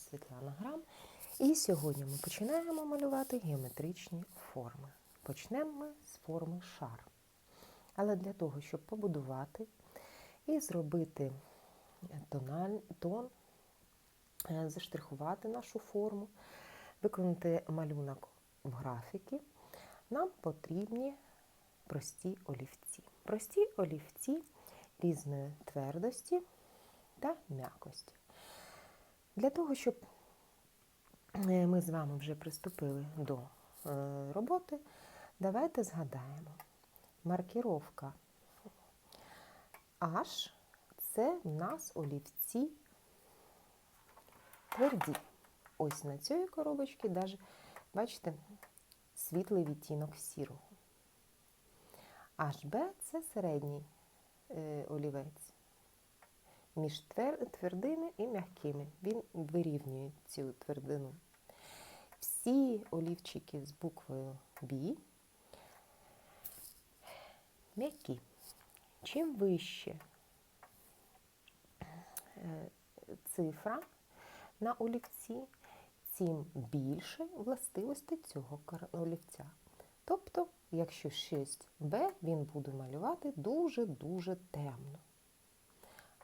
Світлана Грам. І сьогодні ми починаємо малювати геометричні форми. Почнемо ми з форми шар. Але для того, щоб побудувати і зробити тональ, тон, е, заштрихувати нашу форму, виконати малюнок в графіки, нам потрібні прості олівці. Прості олівці різної твердості та м'якості. Для того, щоб е, ми з вами вже приступили до е, роботи, давайте згадаємо. Маркіровка H це в нас олівці тверді. Ось на цій коробочці бачите, світлий відтінок сірого. HB це середній е, олівець між твердими і м'якими. Він вирівнює цю твердину. Всі олівчики з буквою B м'які. Чим вище е, цифра на олівці, тим більше властивості цього олівця. Тобто, якщо 6Б, він буде малювати дуже-дуже темно.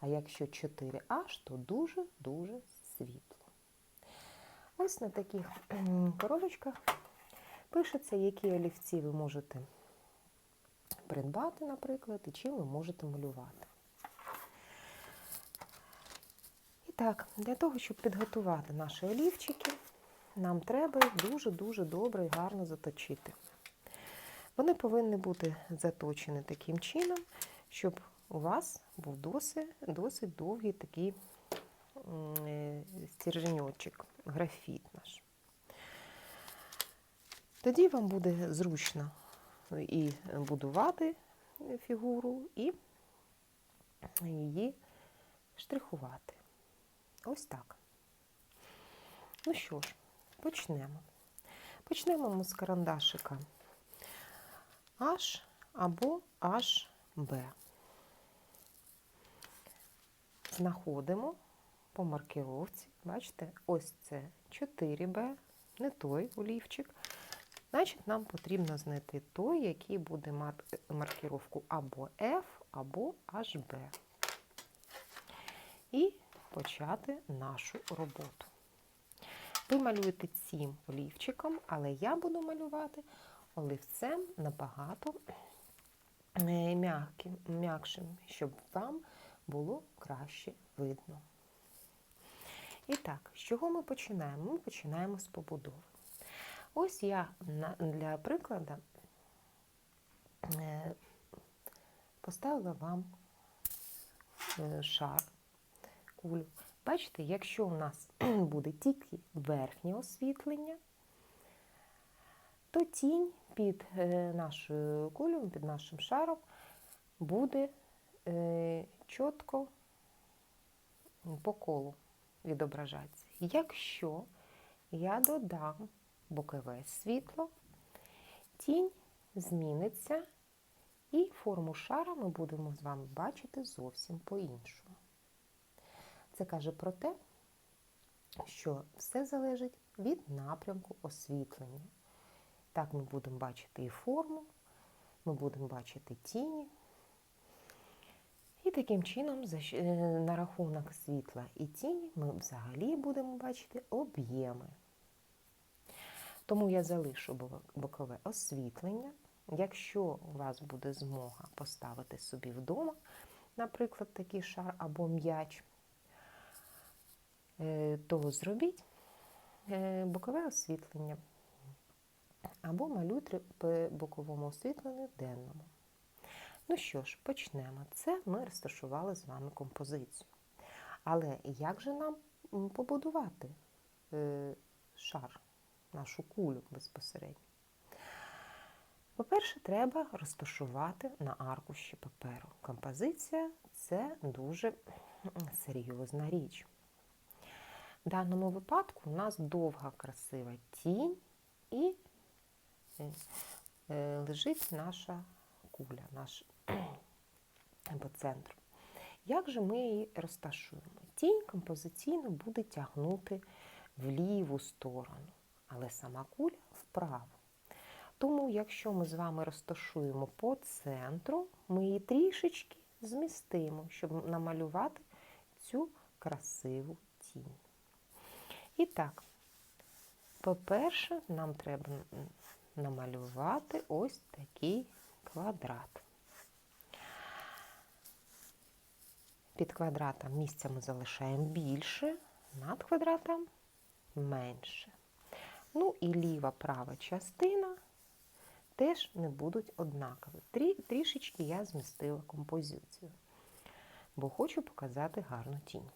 А якщо 4H, то дуже-дуже світло. Ось на таких коробочках пишеться, які олівці ви можете придбати, наприклад, і чим ви можете малювати. І так, для того, щоб підготувати наші олівчики, нам треба дуже-дуже добре і гарно заточити. Вони повинні бути заточені таким чином, щоб у вас був досить, досить довгий такий стерженьочок, графіт наш. Тоді вам буде зручно і будувати фігуру, і її штрихувати. Ось так. Ну що ж, почнемо. Почнемо ми з карандашика H або HB. Знаходимо по маркировці, бачите, ось це 4B, не той олівчик. Значить, нам потрібно знайти той, який буде мати маркировку або F, або HB. І почати нашу роботу. Ви малюєте цим олівчиком, але я буду малювати олівцем набагато м'якшим, щоб вам було краще видно. І так, з чого ми починаємо? Ми починаємо з побудови. Ось я для прикладу поставила вам шар, кулю. Бачите, якщо у нас буде тільки верхнє освітлення, то тінь під нашою кулею, під нашим шаром буде чітко по колу відображатися. Якщо я додам бокове світло, тінь зміниться, і форму шара ми будемо з вами бачити зовсім по-іншому. Це каже про те, що все залежить від напрямку освітлення. Так ми будемо бачити і форму, ми будемо бачити тіні. І таким чином, на рахунок світла і тіні, ми взагалі будемо бачити об'єми. Тому я залишу бокове освітлення. Якщо у вас буде змога поставити собі вдома, наприклад, такий шар або м'яч, то зробіть бокове освітлення або малюйте по боковому освітленню денному. Ну що ж, почнемо. Це ми розташували з вами композицію. Але як же нам побудувати шар, нашу кулю безпосередньо? По-перше, треба розташувати на аркуші паперу. Композиція це дуже серйозна річ. В даному випадку у нас довга красива тінь і лежить наша куля, наш по центру. Як же ми її розташуємо? Тінь композиційно буде тягнути в ліву сторону, але сама куля вправо. Тому, якщо ми з вами розташуємо по центру, ми її трішечки змістимо, щоб намалювати цю красиву тінь. І так, по-перше, нам треба намалювати ось такий квадрат. Під квадратом місця ми залишаємо більше, над квадратом менше. Ну і ліва права частина теж не будуть однакові. Трі, трішечки я змістила композицію, бо хочу показати гарну тінь.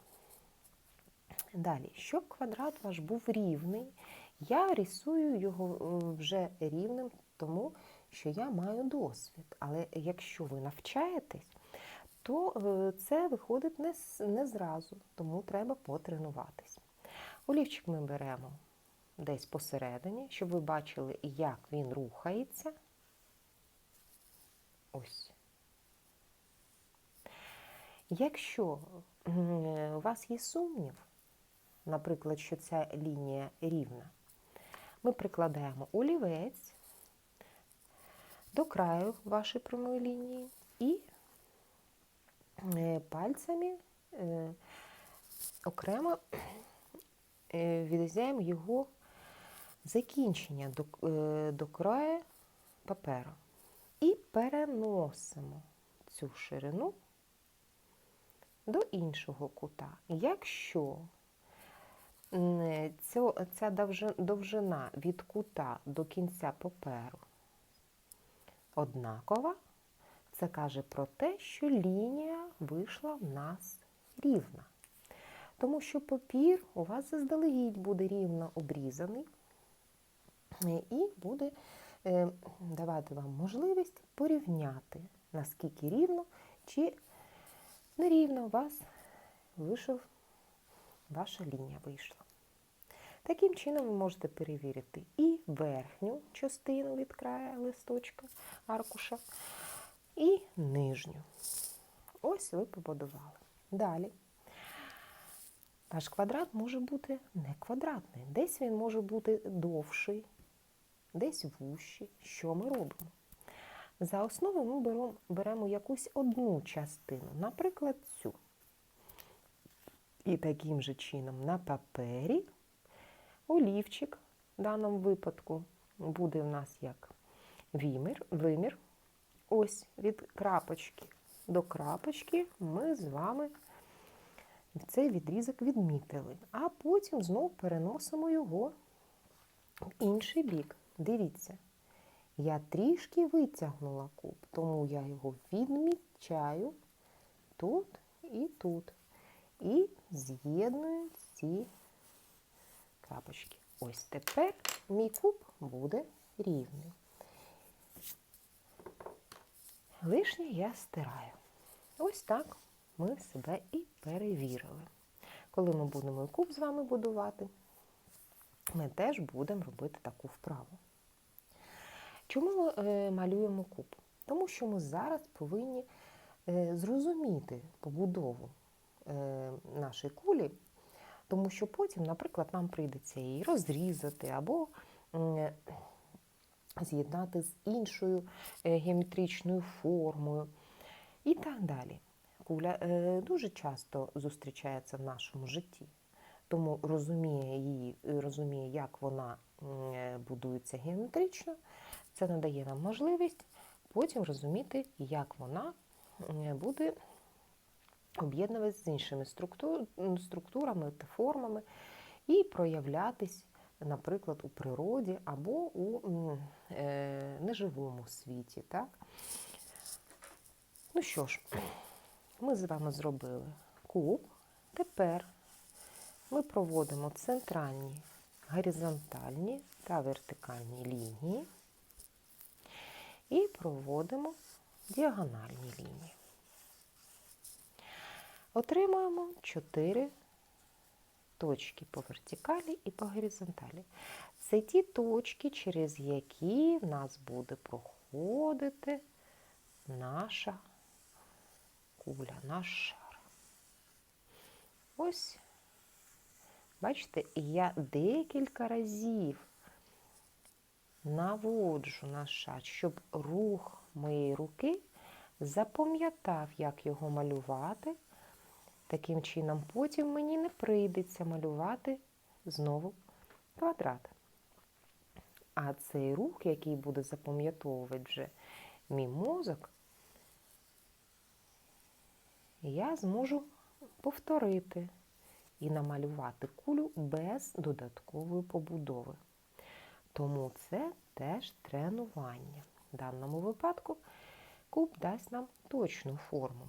Далі, щоб квадрат ваш був рівний, я рисую його е, вже рівним, тому що я маю досвід. Але якщо ви навчаєтесь, то е, це виходить не, не зразу, тому треба потренуватись. Олівчик ми беремо десь посередині, щоб ви бачили, як він рухається. Ось. Якщо у вас є сумнів, наприклад, що ця лінія рівна, ми прикладаємо олівець до краю вашої прямої лінії і е, пальцями е, окремо е, відрізаємо його закінчення до, до краю паперу і переносимо цю ширину до іншого кута. Якщо ця довжина від кута до кінця паперу однакова, це каже про те, що лінія вийшла в нас рівна. Тому що папір у вас заздалегідь буде рівно обрізаний і буде е, давати вам можливість порівняти, наскільки рівно чи нерівно у вас вийшов, ваша лінія вийшла. Таким чином ви можете перевірити і верхню частину від краю листочка, аркуша, і нижню. Ось ви побудували. Далі. Ваш квадрат може бути не квадратний. Десь він може бути довший, десь вущий. Що ми робимо? За основу ми беремо якусь одну частину, наприклад, цю. І таким же чином на папері олівчик в даному випадку буде в нас як вимір. вимір. Ось від крапочки до крапочки ми з вами цей відрізок відмітили, а потім знову переносимо його в інший бік. Дивіться, я трішки витягнула куб, тому я його відмічаю тут і тут. І з'єдную ці крапочки. Ось тепер мій куб буде рівний. Лишнє я стираю. Ось так ми себе і перевірили. Коли ми будемо куб з вами будувати, ми теж будемо робити таку вправу. Чому ми е, малюємо куб? Тому що ми зараз повинні е, зрозуміти побудову е, нашої кулі тому що потім, наприклад, нам прийдеться її розрізати або з'єднати з іншою е, геометричною формою. І так далі. Куля е, дуже часто зустрічається в нашому житті, тому розуміє її, розуміє, як вона е, будується геометрично, це надає нам можливість потім розуміти, як вона буде об'єднуватися з іншими структурами та формами і проявлятись, наприклад, у природі або у е, неживому світі. Так? Ну що ж, ми з вами зробили куб. Тепер ми проводимо центральні горизонтальні та вертикальні лінії і проводимо діагональні лінії. Отримуємо 4 точки по вертикалі і по горизонталі. Це ті точки, через які в нас буде проходити наша куля, наш шар. Ось Бачите, я декілька разів наводжу на шар, щоб рух моєї руки запам'ятав, як його малювати. Таким чином, потім мені не прийдеться малювати знову квадрат. А цей рух, який буде запам'ятовувати вже мій мозок, я зможу повторити і намалювати кулю без додаткової побудови. Тому це теж тренування. В даному випадку куб дасть нам точну форму.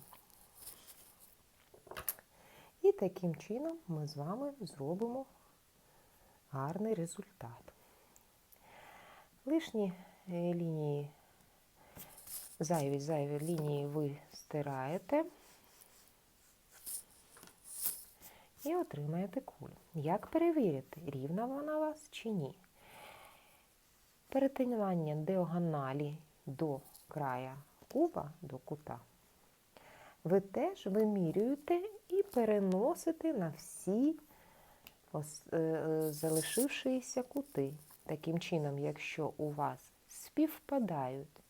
І таким чином ми з вами зробимо гарний результат. Лишні е, лінії, зайві зайві лінії ви стираєте і отримаєте кулю. Як перевірити, рівна вона вас чи ні? Перетинання діагоналі до края куба, до кута, ви теж вимірюєте і переносите на всі залишившися кути. Таким чином, якщо у вас співпадають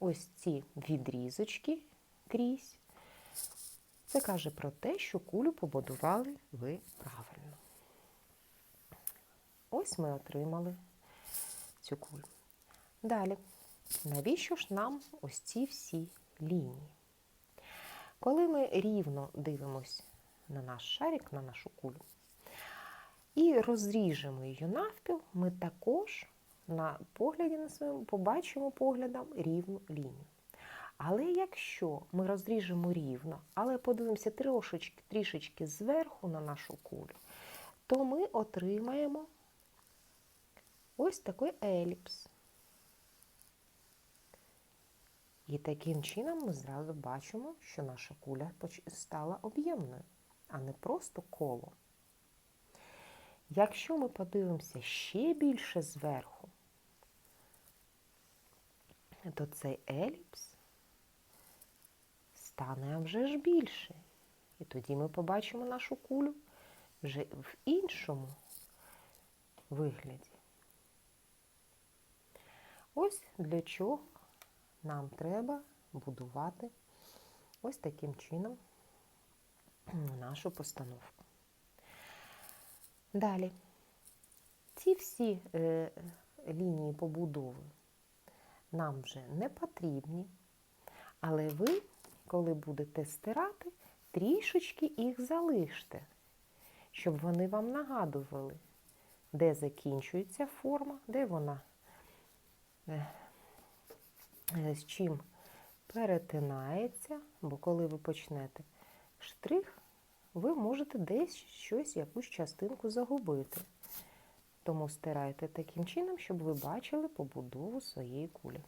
ось ці відрізочки крізь, це каже про те, що кулю побудували ви правильно. Ось ми отримали цю кулю. Далі, навіщо ж нам ось ці всі лінії? Коли ми рівно дивимося на наш шарик, на нашу кулю, і розріжемо її навпіл, ми також на погляді на своєму побачимо поглядом рівну лінію. Але якщо ми розріжемо рівно, але подивимося трошечки, трішечки зверху на нашу кулю, то ми отримаємо ось такий еліпс. І таким чином ми зразу бачимо, що наша куля стала об'ємною, а не просто коло. Якщо ми подивимося ще більше зверху, то цей еліпс стане вже ж більше. І тоді ми побачимо нашу кулю вже в іншому вигляді. Ось для чого нам треба будувати ось таким чином нашу постановку. Далі, ці всі е, лінії побудови нам вже не потрібні, але ви, коли будете стирати, трішечки їх залиште, щоб вони вам нагадували, де закінчується форма, де вона е, з чим перетинається, бо коли ви почнете штрих, ви можете десь щось, якусь частинку загубити. Тому стирайте таким чином, щоб ви бачили побудову своєї кулі.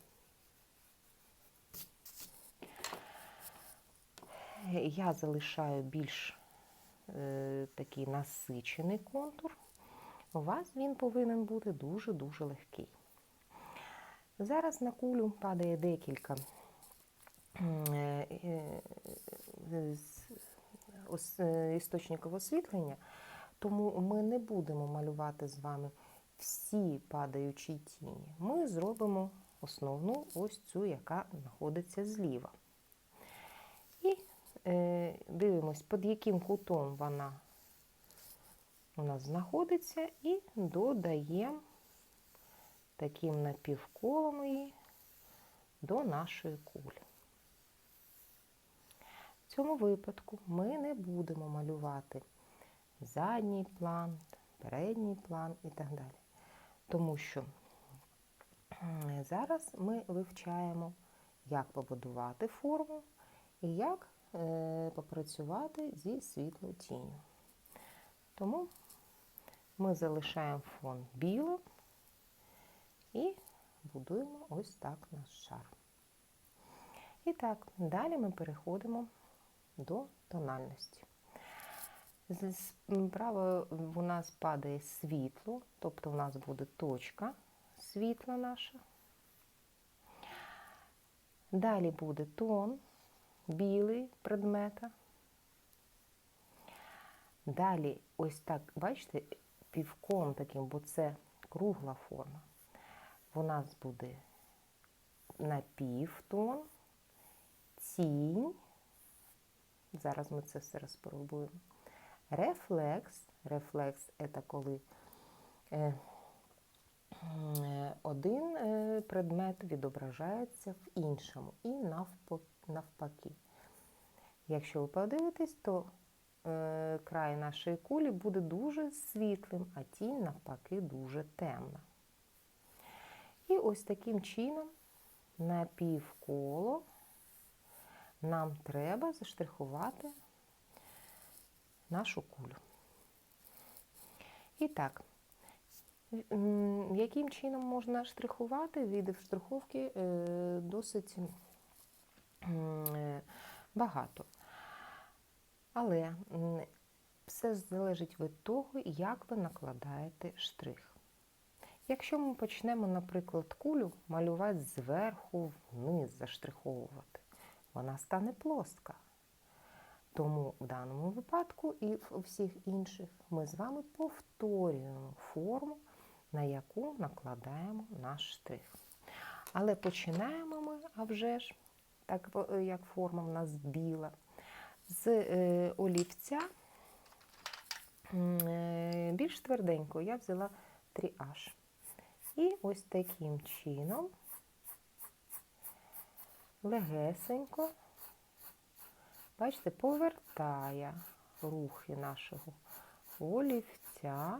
Я залишаю більш е, такий насичений контур. У вас він повинен бути дуже-дуже легкий. Зараз на кулю падає декілька е, е, Е, істочників освітлення, тому ми не будемо малювати з вами всі падаючі тіні. Ми зробимо основну ось цю, яка знаходиться зліва. І дивимось, під яким кутом вона у нас знаходиться, і додаємо таким напівколом її до нашої кулі. В цьому випадку ми не будемо малювати задній план, передній план і так далі. Тому що зараз ми вивчаємо, як побудувати форму і як е, попрацювати зі світлою тінню. Тому ми залишаємо фон білим і будуємо ось так наш шар. І так, далі ми переходимо до тональності. Справа у нас падає світло, тобто у нас буде точка світла наша. Далі буде тон білий предмета. Далі, ось так, бачите, півком таким, бо це кругла форма. У нас буде напівтон, тінь. Зараз ми це все розпробуємо. Рефлекс. Рефлекс це коли е, е, один е, предмет відображається в іншому і навпаки. Якщо ви подивитесь, то край нашої кулі буде дуже світлим, а тінь навпаки дуже темна. І ось таким чином на півколо нам треба заштрихувати нашу кулю. І так, яким чином можна штрихувати? Видів штриховки е, досить е, багато. Але все залежить від того, як ви накладаєте штрих. Якщо ми почнемо, наприклад, кулю малювати зверху вниз, заштриховувати, вона стане плоска. Тому в даному випадку і в всіх інших ми з вами повторюємо форму, на яку накладаємо наш штрих. Але починаємо ми, а вже ж, так як форма в нас біла, з е, олівця е, більш тверденько я взяла 3H. І ось таким чином легесенько, бачите, повертає рухи нашого олівця.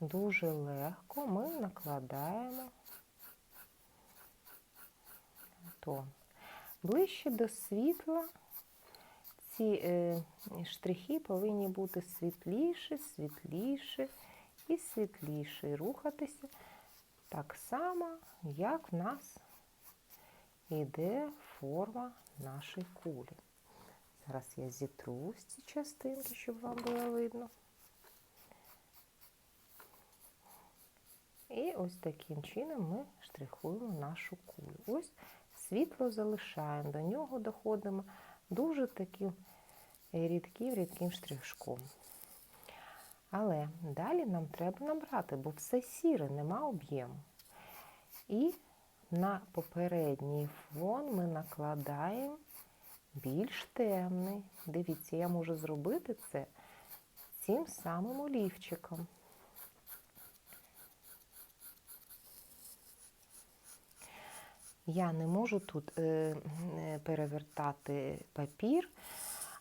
Дуже легко ми накладаємо тон. Ближче до світла ці е, штрихи повинні бути світліші, світліші і світліше, і рухатися так само, як в нас йде форма нашої кулі. Зараз я зітру з ці частинки, щоб вам було видно. І ось таким чином ми штрихуємо нашу кулю. Ось світло залишаємо, до нього доходимо дуже таким рідким рідким штришком. Але далі нам треба набрати, бо все сіре, нема об'єму. І на попередній фон ми накладаємо більш темний. Дивіться, я можу зробити це цим самим олівчиком. Я не можу тут е, перевертати папір,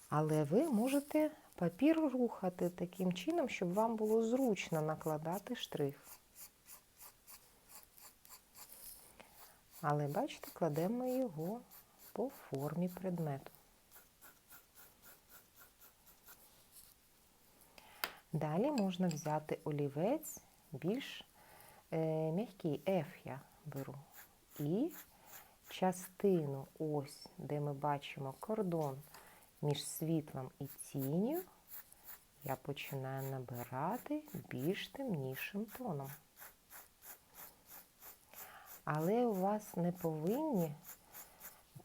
але ви можете папір рухати таким чином, щоб вам було зручно накладати штрих. Але, бачите, кладемо його по формі предмету. Далі можна взяти олівець більш е, м'який, F я беру. І частину, ось, де ми бачимо кордон між світлом і тінню, я починаю набирати більш темнішим тоном. Але у вас не повинні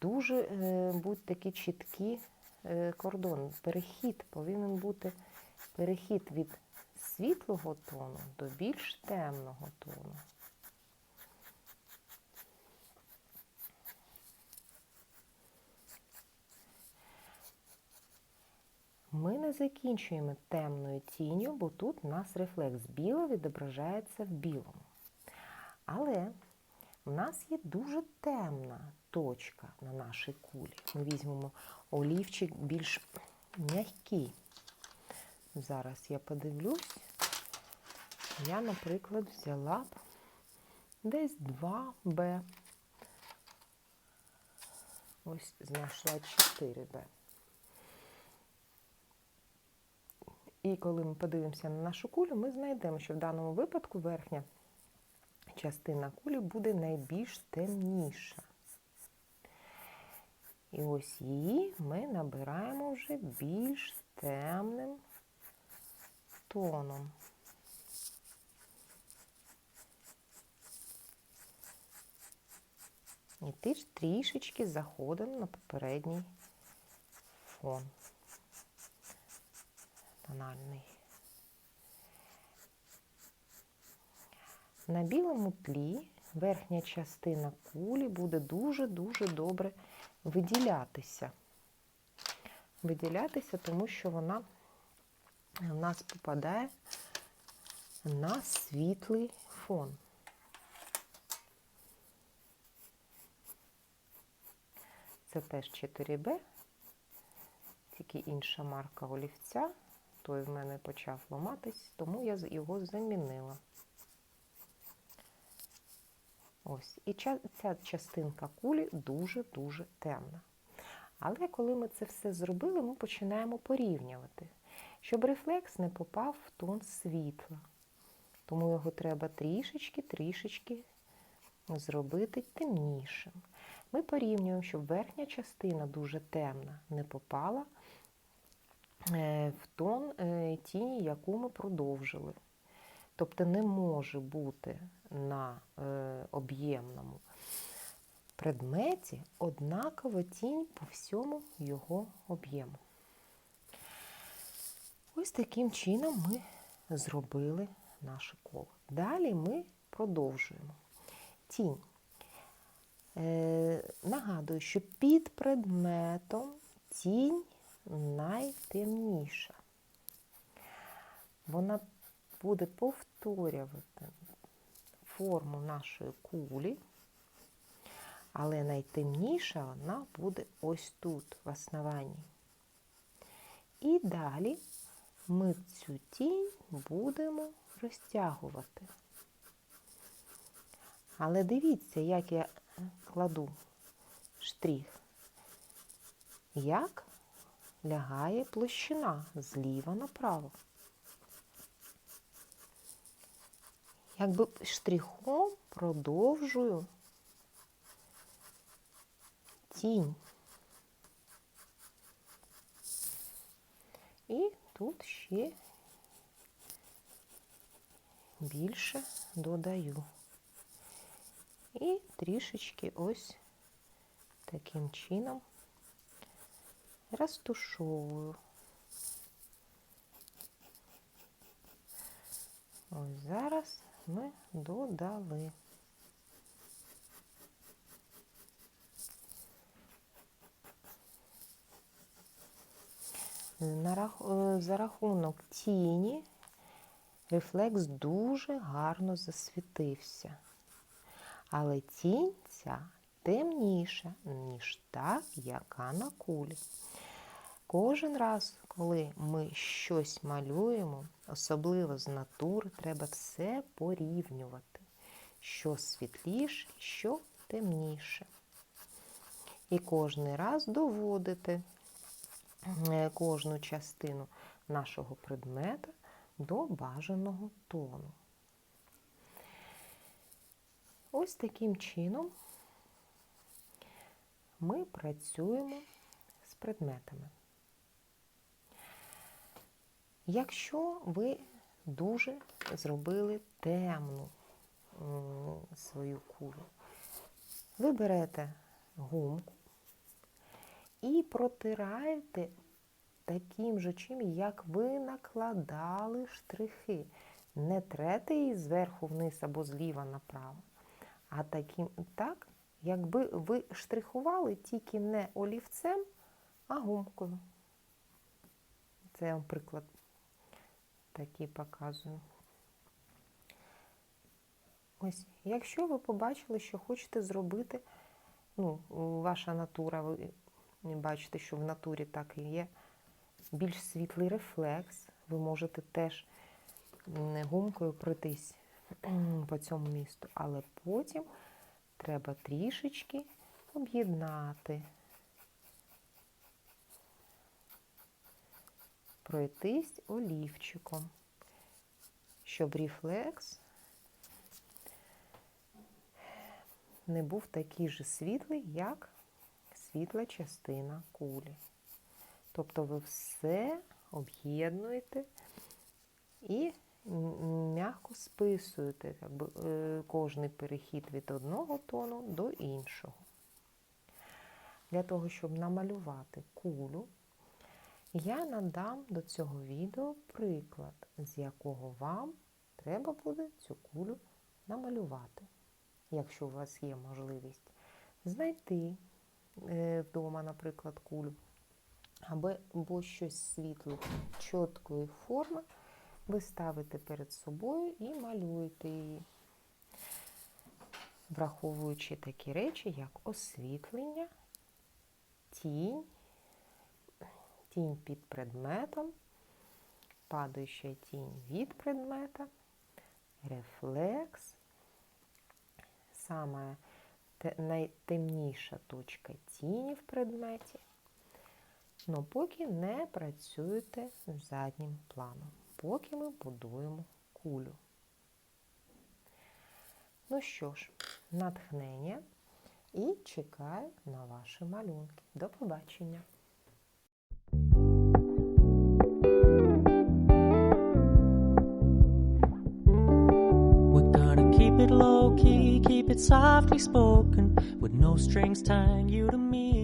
дуже е, бути такі чіткі е, кордони. Перехід повинен бути перехід від світлого тону до більш темного тону. Ми не закінчуємо темною тінню, бо тут у нас рефлекс біло відображається в білому. Але у нас є дуже темна точка на нашій кулі. Ми візьмемо олівчик більш м'який. Зараз я подивлюсь. Я, наприклад, взяла б десь 2Б. Ось знайшла 4Б. І коли ми подивимося на нашу кулю, ми знайдемо, що в даному випадку верхня частина кулі буде найбільш темніша. І ось її ми набираємо вже більш темним тоном. І теж трішечки заходимо на попередній фон. Тональний. На білому тлі верхня частина кулі буде дуже-дуже добре виділятися. Виділятися, тому що вона в нас попадає на світлий фон. Це теж 4Б, тільки інша марка олівця. Той в мене почав ламатись, тому я його замінила. Ось, і ця частинка кулі дуже-дуже темна. Але коли ми це все зробили, ми починаємо порівнювати, щоб рефлекс не попав в тон світла. Тому його треба трішечки-трішечки зробити темнішим. Ми порівнюємо, щоб верхня частина дуже темна, не попала в тон е, тіні, яку ми продовжили. Тобто не може бути на е, об'ємному предметі однакова тінь по всьому його об'єму. Ось таким чином ми зробили наше коло. Далі ми продовжуємо. Тінь. Е, Нагадую, що під предметом тінь найтемніша. Вона буде повторювати форму нашої кулі, але найтемніша вона буде ось тут, в основанні. І далі ми цю тінь будемо розтягувати. Але дивіться, як я кладу штрих, як лягає площина зліва направо. Якби штрихом продовжую тінь. І тут ще більше додаю. І трішечки ось таким чином розтушовую. Ось зараз ми додали. За рахунок тіні рефлекс дуже гарно засвітився. Але тінь ця темніша, ніж та, яка на кулі. Кожен раз, коли ми щось малюємо, особливо з натури, треба все порівнювати, що світліше, що темніше. І кожен раз доводити е, кожну частину нашого предмета до бажаного тону. Ось таким чином ми працюємо з предметами. Якщо ви дуже зробили темну свою кулю, ви берете гумку і протираєте таким же чим, як ви накладали штрихи. Не трете її зверху вниз або зліва направо, а таким так, якби ви штрихували тільки не олівцем, а гумкою. Це я вам приклад такий показую. Ось, якщо ви побачили, що хочете зробити, ну, ваша натура, ви бачите, що в натурі так і є, більш світлий рефлекс, ви можете теж гумкою пройтись по цьому місту, але потім треба трішечки об'єднати, пройтись олівчиком, щоб рефлекс не був такий же світлий, як світла частина кулі. Тобто ви все об'єднуєте і м'яко списуєте якби, е, кожний перехід від одного тону до іншого. Для того, щоб намалювати кулю, я надам до цього відео приклад, з якого вам треба буде цю кулю намалювати. Якщо у вас є можливість знайти е, вдома, наприклад, кулю, або, щось світле чіткої форми, ви ставите перед собою і малюєте її, враховуючи такі речі, як освітлення, тінь, тінь під предметом, падаюча тінь від предмета, рефлекс, саме найтемніша точка тіні в предметі. Но поки не працюєте заднім планом, поки ми будуємо кулю. Ну що ж, натхнення і чекаю на ваші малюнки. До побачення! Low key, keep it softly spoken, with no strings tying you to me.